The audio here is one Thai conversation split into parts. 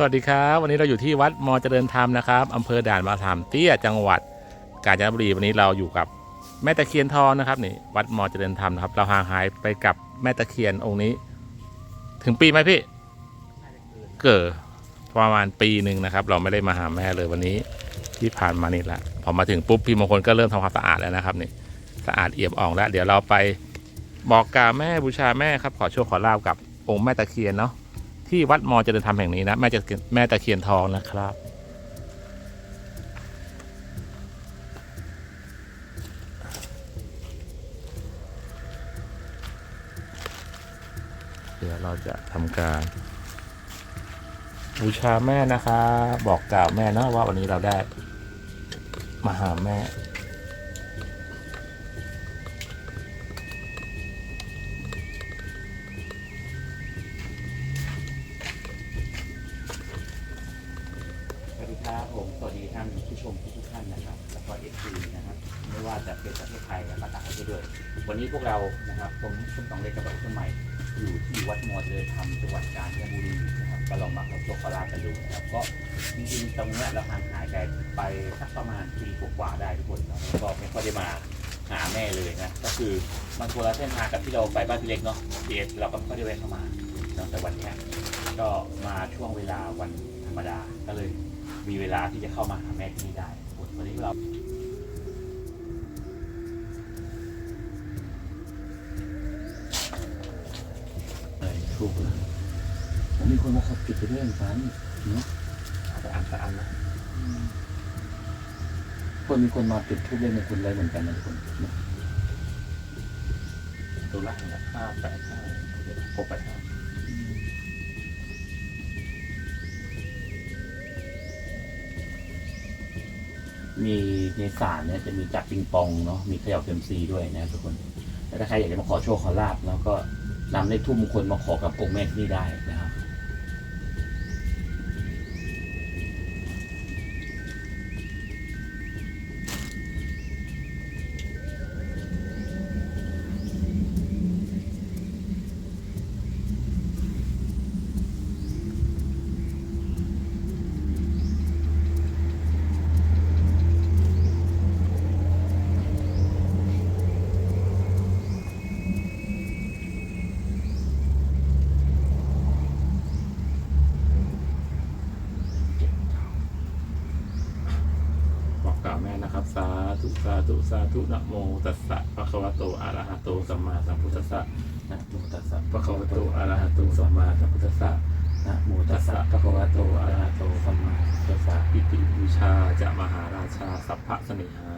สวัสดีครับ วันนี้เราอยู่ที่วัดมอเจริญธรรมนะครับอำเภอด่านมะขามเตี้ยจังหวัด กาญจนบุรีวันนี้เราอยู่กับแม่ตะเคียนทองนะครับนี่วัดมอเจริญธรรมนะครับ เราห่างหายไปกับแม่ตะเคียนองค์นี้ ถึงปีไหมพี่เกิดประมาณปีหนึ่งนะครับ เราไม่ได้มาหาแม่เลยวันนี้ที่ผ่านมานี่แหละพอมาถึงปุ๊บพี่มงคลก็เริ่มทำความสะอาดแล้วนะครับนี่สะอาดเอี่ยมอ่องแล้ว เดี๋ยวเราไปบอกกล่าวแม่บูชาแม่ครับขอโชคขอลาบกับองค์แม่ตะเคียนเนาะ ที่วัดมอเจริญธรรมแห่งนี้นะแม่จะแม่ตะเคียนทองนะครับ เดี๋ยวเราจะทำการ บูชาแม่นะคะ บอกกล่าวแม่นะว่าวันนี้เราได้มาหาแม่ เรานะครับผมคุณตองเล็กกับบัตรใหม่อยู่ที่วัดมอเจริญธรรมจังหวัดกาญจนบุรีนะครับก็ลองมาขอโชคขอลาบกันดูนะครับก็จริงๆตรงเนี้ยเราห่างหายไปไปสักประมาณปีกว่าๆได้ทุกคนแล้วก็ไม่ค่อยได้มาหาแม่เลยนะก็คือมันคนละเส้นทางกับที่เราไปบ้านพี่เล็กเนาะเดสเราก็ไม่ค่อยได้แวะเข้ามาเนาะแต่วันนี้ก็มาช่วงเวลาวันธรรมดาก็เลยมีเวลาที่จะเข้ามาหาแม่ที่นี่ได้วันนี้เรา ถูกแล้วผมมีคนมาขอจุดไปด้วยเหมือนกันเนาะเอาไปอ่านไปอ่านนะคนมีคนมาจุดทูบเล่นในคุณอะไรเหมือนกันนะทุกคนเนาะตัวล่างนะห้าแปดห้าหกแปดห้ามีในศาลเนี่ยจะมีจับปิงปองเนาะมีเขย่าเซยมซีด้วยนะทุกคน แล้วถ้าใครอยากจะมาขอโชคขอลาบแล้วก็ นำเลขทูบมงคลมาขอกับองค์แม่ที่นี่ได้นะ ธุสาธุสาธุนะโมตัสสะภะคะวะโตอะระหะโตสัมมาสัมพุทธัสสะนะโมตัสสะภะคะวะโตอะระหะโตสัมมาสัมพุทธัสสะนะโมตัสสะภะคะวะโตอะระหะโตสัมมาสัมพุทธัสสะปิติบูชาจะมหาราชาสัพพะเสนิหา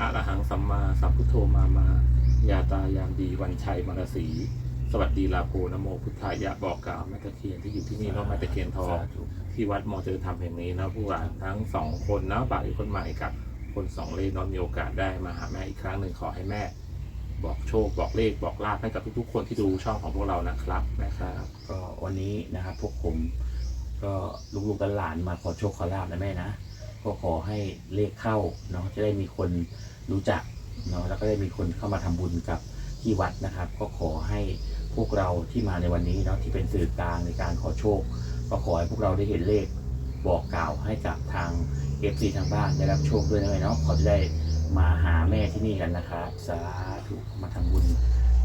อะระหังสัมมาสัมพุทโธมามายาตายามดีวันชัยมรสีสวัสดีลาโพนะโมพุทธายะบอกกล่าวแม่ตะเคียนที่อยู่ที่นี่เนาะแม่ตะเคียนทองสาธุที่วัดมอเจริญธรรมแห่งนี้นะผู้หลานทั้งสองคนนะบ่าวคนใหม่กับ คนสองเลขเนอนมีโอกาสได้มาหาแม่อีกครั้งหนึ่งขอให้แม่ บอกโชคบอกเลขบอกลาภให้กับทุกๆ คนที่ดูช่องของพวกเรานะครับนะครับ ก็วันนี้นะครับพวกผมก็ลูกๆหลานๆมาขอโชคขอลาบนะแม่นะก็ขอให้เลขเข้าเนาะจะได้มีคนรู้จักเนาะแล้วก็ได้มีคนเข้ามาทำบุญกับที่วัดนะครับ ก็ขอให้พวกเราที่มาในวันนี้เนาะที่เป็นสื่อกลางในการขอโชค ก็ขอให้พวกเราได้เห็นเลขบอกกล่าวให้กับทาง เอฟซีทางบ้านได้รับโชคด้วยนะแม่เนาะเขาจะได้มาหาแม่ที่นี่กันนะครับสาธุมาทำบุญ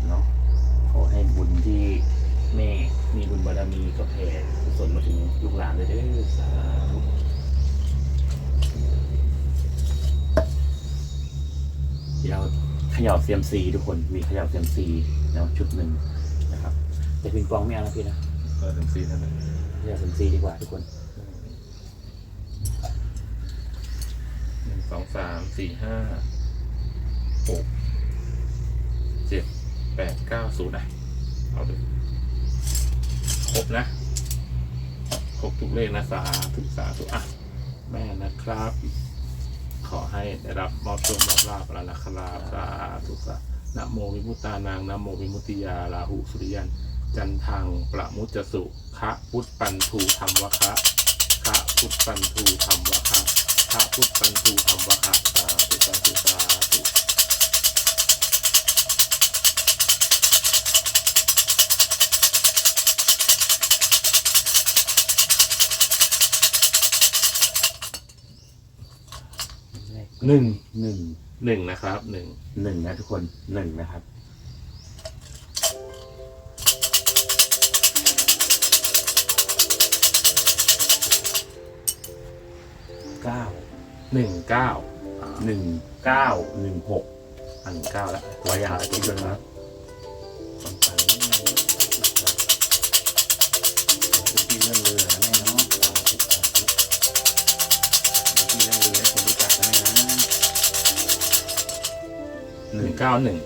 เนาะขอให้บุญที่แม่มีบุญบารมีก็แผ่กุศลมาถึงลูกหลานเลยเด้อสาธุเดี๋ยวเขย่าเซียมซีทุกคนมีเขย่าเซียมซีแล้วชุดหนึ่งนะครับ แต่ปิงปองไม่เอานะพี่นะเออถึงสี่นั่นแหละเขย่าเซียมซีดีกว่าทุกคน หนึ่ง สามสี่ห้าหกเจ็ดแปดเก้าศูนย์นะเอาเลยครบนะครบทุกเลขนะสาธุสาธุอะแม่นะครับ ขอให้ได้รับมอบโชครับลาภแล้วนะครับสาธุสาธุนะโมวิมุตตานางนะโมวิมุตติยาลาหุสุริยัน จันทังประมุจจสุคะพุทธปันทูธรรมวะคะคะพุทธปันทูธรรมวะคะ พระพุทธันตุธรรมะคาธุสาธุสาธุหนึ่งหนึ่งหนึ่งนะครับหนึ่งหนึ่งนะทุกคนหนึ่งนะครับ เก้า หนึ่งเก้าหนึ่งเก้าหนึ่งหกอันหนึ่งเก้าแล้วตัวอย่างอะไรที่ด้วยนะครับที่เรื่องเรือนะแม่เนาะที่เรื่องเรือให้คนรู้จักนะแม่นะหหนึ่นึ่งงเก้าหนึ่ง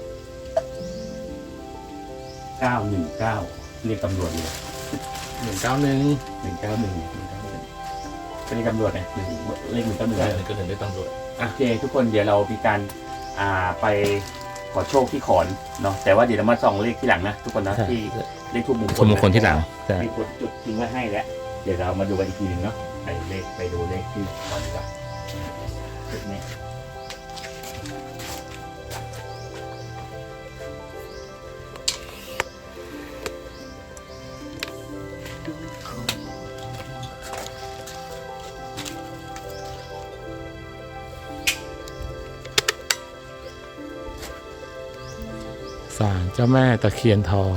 เก้าหนึ่งเก้าเรียกตำรวจเลยหนึ่งเก้าหนึ่งหนึ่งเก้าหนึ่งก็ เรียกตำรวจไงหนึ่งเลขหนึ่งเก้าหนึ่งได้หนึ่งก็หนึ่งได้ตำรวจโอเคทุกคนเดี๋ยวเรามีการอ่าไปขอโชคที่ขอนเนาะแต่ว่าเดี๋ยวเรามาส่องเลขที่หลังนะทุกคนนะที่เลขทูบมงคลคนมงคลที่หลังใช่มีคนจุดทิ้งไว้ให้แล้วเดี๋ยวเรามาดูกันอีกทีหนึงเนาะไปเลขไปดูเลขที่ขอนดีกว่า ศาลเจ้าแม่ตะเคียนทอง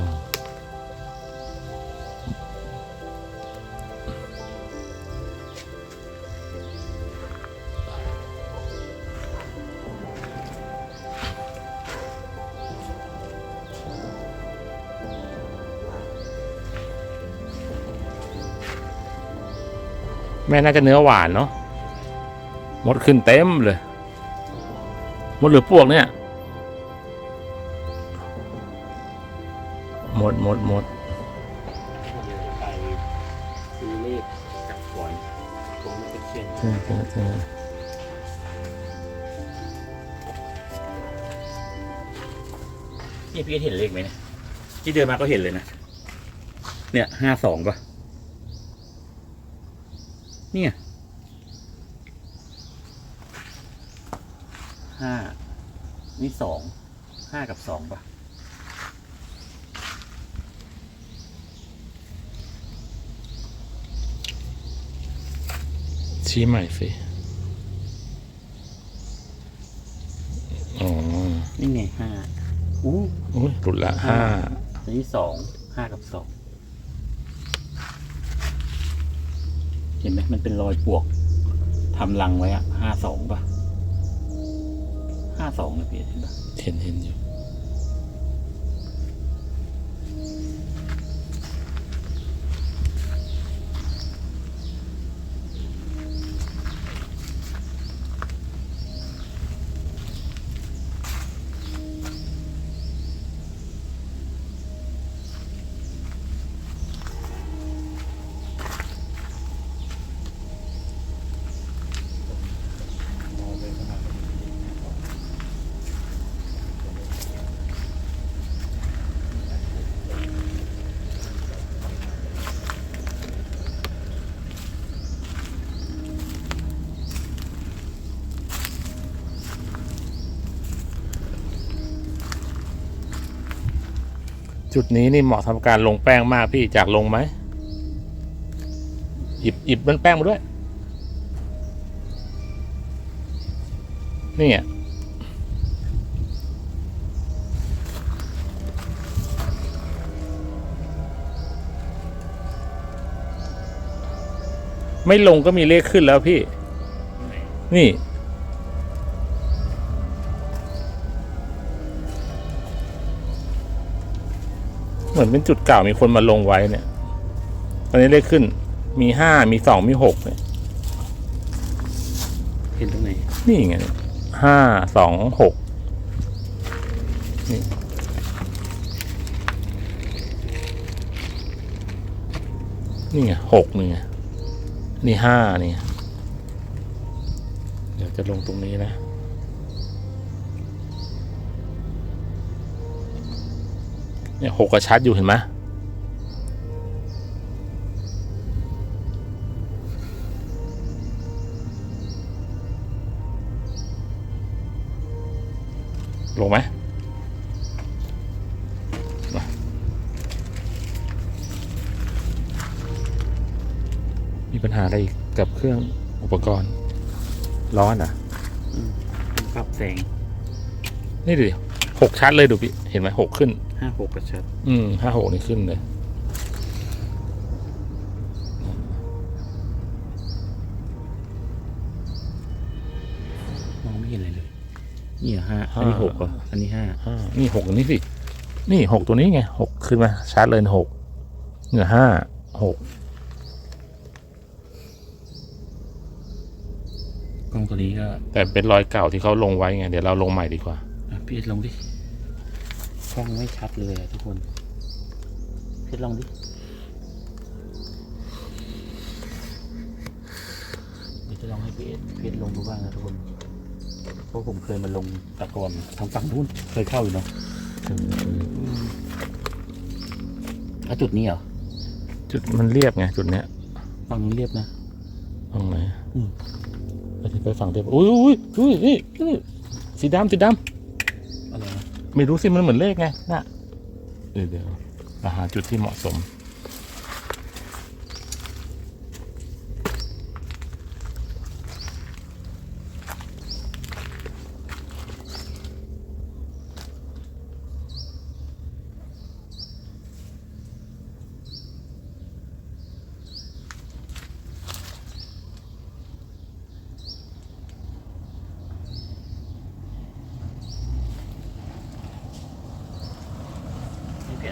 แม่น่าจะเนื้อหวานเนาะมดขึ้นเต็มเลย มดหรือปวกเนี่ย หมดหมดหมดเดี๋ยวจะไปซื้อเลขกับขอนตรงนี้จะเขียนใช่ใช่ใช่นี่พี่เห็นเลขไหมเนี่ยที่เดินมาก็เห็นเลยนะ เนี่ยห้าสองปะเนี่ยห้านี่สองห้ากับสองปะ ชี้ใหม่สิอ๋อนี่ไงห้าอู้อุ้ยหลุดละห้าอันนี้สองห้ากับสองเห็นไหมมันเป็นรอยปวกทำรังไว้อะห้าสองปะห้าสองนะพี่เห็นปะเห็นเห็นอยู่ จุดนี้นี่เหมาะสำการลงแป้งมากพี่จากลงไหมหยิบหยิบมันแป้งมาด้วย นี่อะไม่ลงก็มีเลขขึ้นแล้วพี่ นี่ เหมือนเป็นจุดเก่ามีคนมาลงไว้เนี่ย ตอนนี้เลขขึ้น มีห้ามีสองมีหกเนี่ยเห็นตรงไหน นี่ไงห้าสองหกนี่นี่ไงหกนี่ไงนี่ห้านี่ เดี๋ยวจะลงตรงนี้นะ เนี่ยหกกระชัดอยู่เห็นไหมลงไหมมามีปัญหาอะไรอีกกับเครื่องอุปกรณ์ ร้อนอะอืมปรับแสง นี่ดิหกชัดเลยดูพี่ เห็นไหมหกขึ้น ห้าหกกระชับอืมห้าหกนี่ขึ้นเลยมองไม่เห็นอะไรเลยนี่เหรอห้าอันนี้หกเหรออันนี้ห้าห้านี่หกอันนี้สิ นี่หกตัวนี้ไงหกขึ้นมาชัดเลยหกเนี่ยห้าหกกล้องตัวนี้ก็ แต่เป็นรอยเก่าที่เขาลงไว้ไง เดี๋ยวเราลงใหม่ดีกว่าอะพี่เอ็ดลงดิ กล้องไม่ชัดเลยอะทุกคนพี่เอ็ดลองดิเดี๋ยวจะลองให้พี่เอ็ดพี่เอ็ดลงดูบ้างนะทุกคนเพราะผมเคยมาลงแตะกอนทางฝั่งนู้นเคยเข้าอยู่เนาะอะจุดนี้เหรอจุดมันเรียบไงจุดเนี้ยฝั่งนู้นเรียบนะตรงไหนอืมไปที่ไปฝั่งเรียบอุ้ยอุ้ยอุ้ยนี่นี่สีดำสีดอะไรนะำ ไม่รู้สิมันเหมือนเลขไงน่ะเดี๋ยวเดี๋ยวหาจุดที่เหมาะสม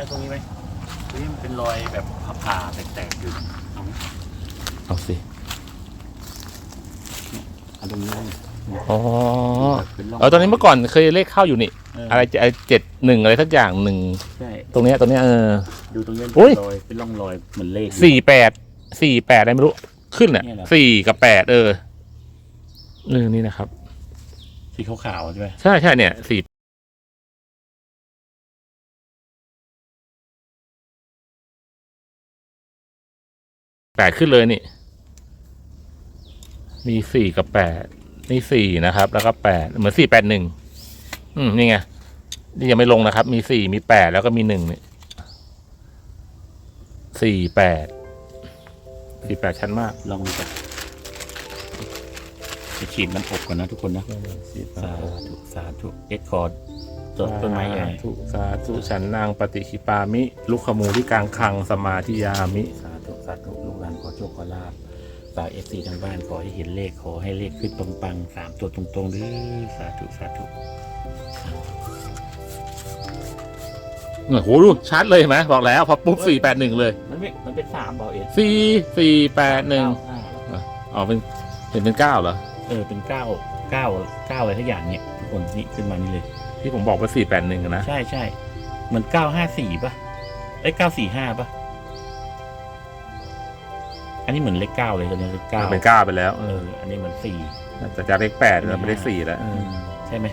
ตรงนี้ไหมตรงนี้มันเป็นรอยแบบผ่าๆแตกๆอยู่เอาไหมเอาสิ เอาตรงนี้เลยอ๋อ เป็นร่องเออตอนนี้เมื่อก่อนเคยเลขเข้าอยู่นี่อะไรจะเจ็ดหนึ่งอะไรสักอย่างหนึ่งใช่ตรงเนี้ยตรงเนี้ยเออ ดูตรงนี้อุ๊ยเป็นรอยเป็นร่องรอยเหมือนเลข สี่แปดสี่แปดอะไรไม่รู้ขึ้นอะเนี่ยเหรอ สี่กับแปดเออเรื่องนี้นะครับ สีขาวๆใช่ไหม ใช่ใช่เนี่ยสี่ แปดขึ้นเลยนี่ มีสี่กับแปดนี่สี่นะครับ แล้วก็แปดเหมือนสี่แปดหนึ่งอืมนี่ไงนี่ยังไม่ลงนะครับ มีสี่มีแปดแล้วก็มีหนึ่งนี่สี่แปดสี่แปดชั้นมากลองดูกันจะฉีดมันอบก่อนนะทุกคนนะสาธุสาธุเอ็ดคอร์ดต้นต้นไม้ใหญ่สาธุสาธุฉันนางปฏิคิปามิ ลุกขมูที่กลางคังสมาธิยามิ สาธุสาธุลูกหลาน ขอโชคขอลาบฝากเอฟซีทางบ้านขอให้เห็นเลขขอให้เลขขึ้นปังๆสามตัวตรงๆเด้อสาธุสาธุโอ้โหดูชัดเลยเห็นไหมบอกแล้วพอปุ๊บสี่แปดหนึ่งเลยมันไม่มันเป็นสามเปล่าเอ็ดสี่สี่แปดหนึ่งเก้าห้าอ๋อเป็นเห็นเป็นเก้าเหรอเออเป็นเก้าเก้าเก้าอะไรทุกอย่างเนี่ยทุกคนนี่ขึ้นมานี่เลย ที่ผมบอกว่าสี่แปดหนึ่งนะ ใช่ใช่เหมือนเก้าห้าสี่ป่ะเอ้ยเก้าสี่ห้าป่ะ อันนี้เหมือนเลขเก้าเลยตัวนี้เลขเก้าเป็นเก้าไปแล้วเอเออออันนี้เหมือนสี่แต่จากเลขแปดเราไม่ได้สี่แล้วเออใช่ไหม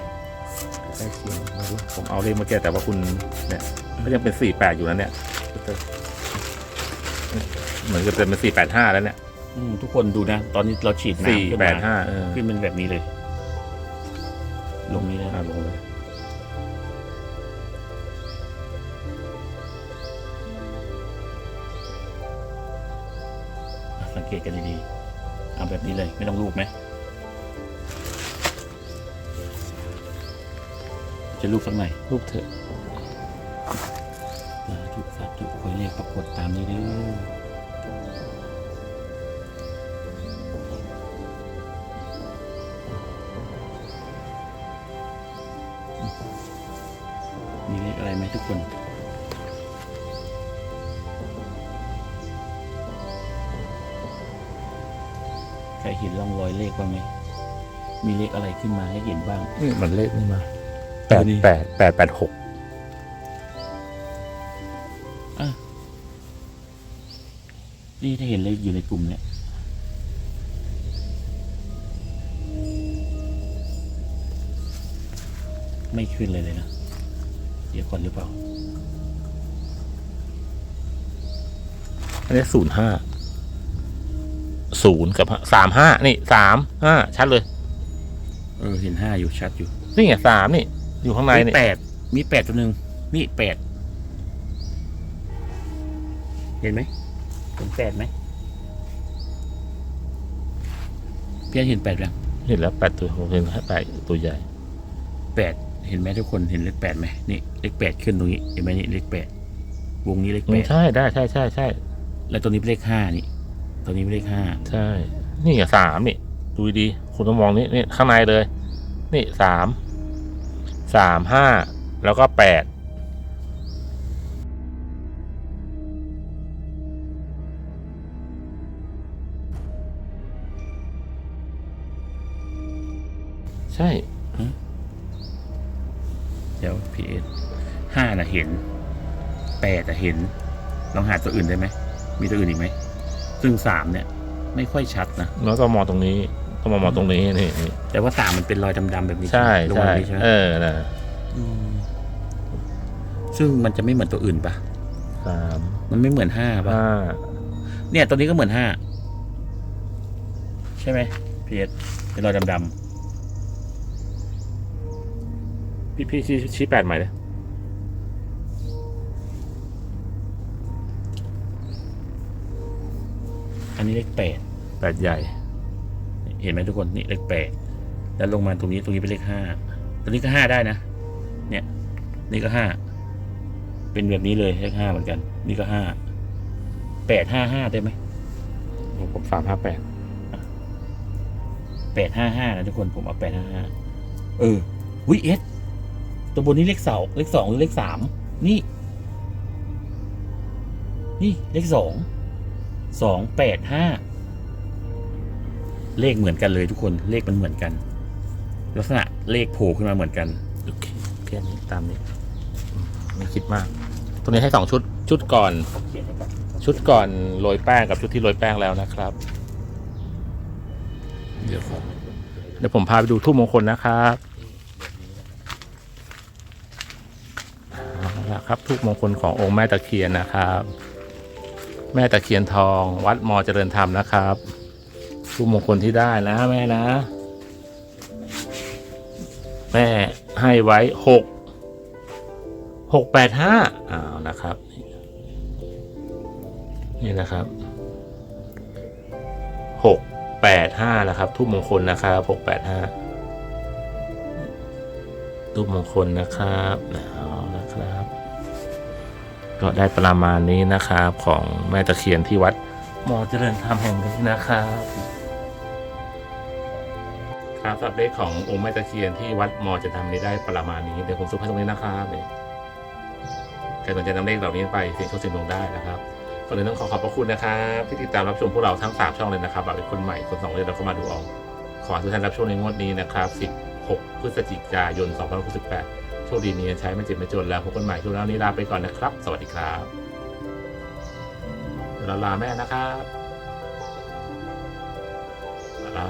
ใกล้เคียงไม่รู้ผมเอาเลขเมื่อกี้แต่ว่าคุณเนี่ยก็ยังเป็นสี่แปดอยู่นะเนี่ยเหมือนกับจะเป็นสี่แปดห้าแล้วเนี่ยอืมทุกคนดูนะ ตอนนี้เราฉีดสี่น้ำขึ้นแปมาดห้าเออขึ้นเป็นแบบนี้เลย ลงนี้เลยอ่าลงเลย ตกันดีๆเอาแบบนี้เลยไม่ต้องรูปไหมจะรูปสักหน่อยรูปเถอะสาธุสาธุคอยเลขปรากฏตามนี้เด้อมีเลขอะไรไหมทุกคน เห็นร่องรอยเลขบ้างไหมมีเลขอะไรขึ้นมาให้เห็นบ้าง นี่มันเลขนี่มาเอแปอดดีแปดแปดแปดหกนี่ถ้าเห็นเลขอยู่ในกลุ่มเนี่ย ไม่ขึ้นเลยเลยนะ เดี๋ยวก่อนหรือเปล่า อันนี้ศูนย์ห้า ศูนย์กับสามห้านี่สามห้าชัดเลย เออเห็นห้าอยู่ชัดอยู่นี่ไงสามนี่ อยู่ข้างในมีนี่แปดมีแปดตัวหนึ่งนี่แปดเห็นไหมเห็นแปดไหมพี่เห็นแปดยังเห็นแล้วแปดตัวผมเห็นแปดตัวใหญ่แปดเห็นไหมทุกคนเห็นเลขแปดไหมนี่เลขแปดขึ้นตรงนี้เห็นไหมนี่เลขแปดวงนี้เลขแปไม่ดใช่ได้ใช่ใช่ใช่แล้วตัวนี้เป็นเลขห้านี่ ตัวนี้เป็นเลขห้าใช่ นี่อะสามนี่ ดูดีๆคุณต้องมองนี่นี่ข้างในเลย นี่สาม สามห้า แล้วก็แปดใช่เดี๋ยวพีเอสห้าน่ะเห็นแปดน่ะเห็น ลองหาตัวอื่นได้ไหม มีตัวอื่นอีกไหม ซึ่งสามเนี่ย ไม่ค่อยชัดนะแล้วก็มองตรงนี้ต้องมามองตรงนี้นี่นี่แต่ว่าสามมันเป็นรอยดำๆแบบนี้ใช่ลงใช่มาแบบนี้ใช่ไหมเออนะมซึ่งมันจะไม่เหมือนตัวอื่นปะสามมันไม่เหมือนห้าปะห้าเนี่ยตัวนี้ก็เหมือนห้าใช่ไหมพีเอสเป็นรอยดำพี่พี่ชี้ชี้แปดใหม่เลย นนี้เลขแปดแปดใหญ่ เห็นไหมทุกคนนี่เลขแปดแล้วลงมาตรงนี้ตรงนี้เป็นเลขห้าตัวนี้ก็ห้าได้นะ เนี่ยนี่ก็ห้าเป็นแบบนี้เลยเลขห้าเหมือนกัน นี่ก็ห้าแปดห้าห้าได้ไหมผมสามห้าแปดแปดห้าห้านะทุกคนผมเอาแปดห้าห้าเออวิเอสตัวบนนี้เลขเสาเลขสองหรือเลขสามนี่ นี่เลขสอง สองแปดห้าเลขเหมือนกันเลยทุกคนเลขมันเหมือนกัน ลักษณะเลขโผล่ขึ้นมาเหมือนกันโอเคแค่นี้ตามนี้ ไม่คิดมาก ตัวนี้ให้สองชุดชุดก่อน ชุดก่อนโรยแป้งกับชุดที่โรยแป้งแล้วนะครับ เดี๋ยวผมเดี๋ยวผมพาไปดูทุ่มมงคลนะครับเอาละครับทุกมงคลขององค์แม่ตะเคียนนะครับ แม่ตะเคียนทอง วัดมอเจริญธรรมนะครับทุกมงคลที่ได้นะแม่นะ แม่ให้ไว้หกหกแปดห้าอ้าวนะครับ นี่นะครับหกแปดห้านะครับทุกมงคลนะครับหกแปดห้าทุกมงคลนะครับเอานะครับ ก็ได้ประมาณนี้นะครับของแม่ตะเคียนที่วัดมอเจริญธรรมแห่งนี้นะครับ ครับสับเลขขององค์แม่ตะเคียนที่วัดมอจะทำนี้ได้ประมาณนี้เดี๋ยวผมสุภาพตรงนี้นะครับนี่ใครสนใจนำเลขเหล่านี้ไปเสี่ยงโชคเสี่ยงดวงได้นะครับก่อนอื่นต้องขอขอบพระคุณนะครับที่ติดตามรับชมพวกเราทั้ง 3 ช่องเลยนะครับแบบเป็นคนใหม่คนสองเลยเราเข้ามาดูเอาขอทุกท่านรับชมในงวดนี้นะครับ 16 พฤศจิกายน 2568 คดีมีเนียใช้ไม่เจ็บไม่จนแล้วพบกันใหม่ช่วงนี้ลาไปก่อนนะครับ สวัสดีครับเราลาแม่นะครับลา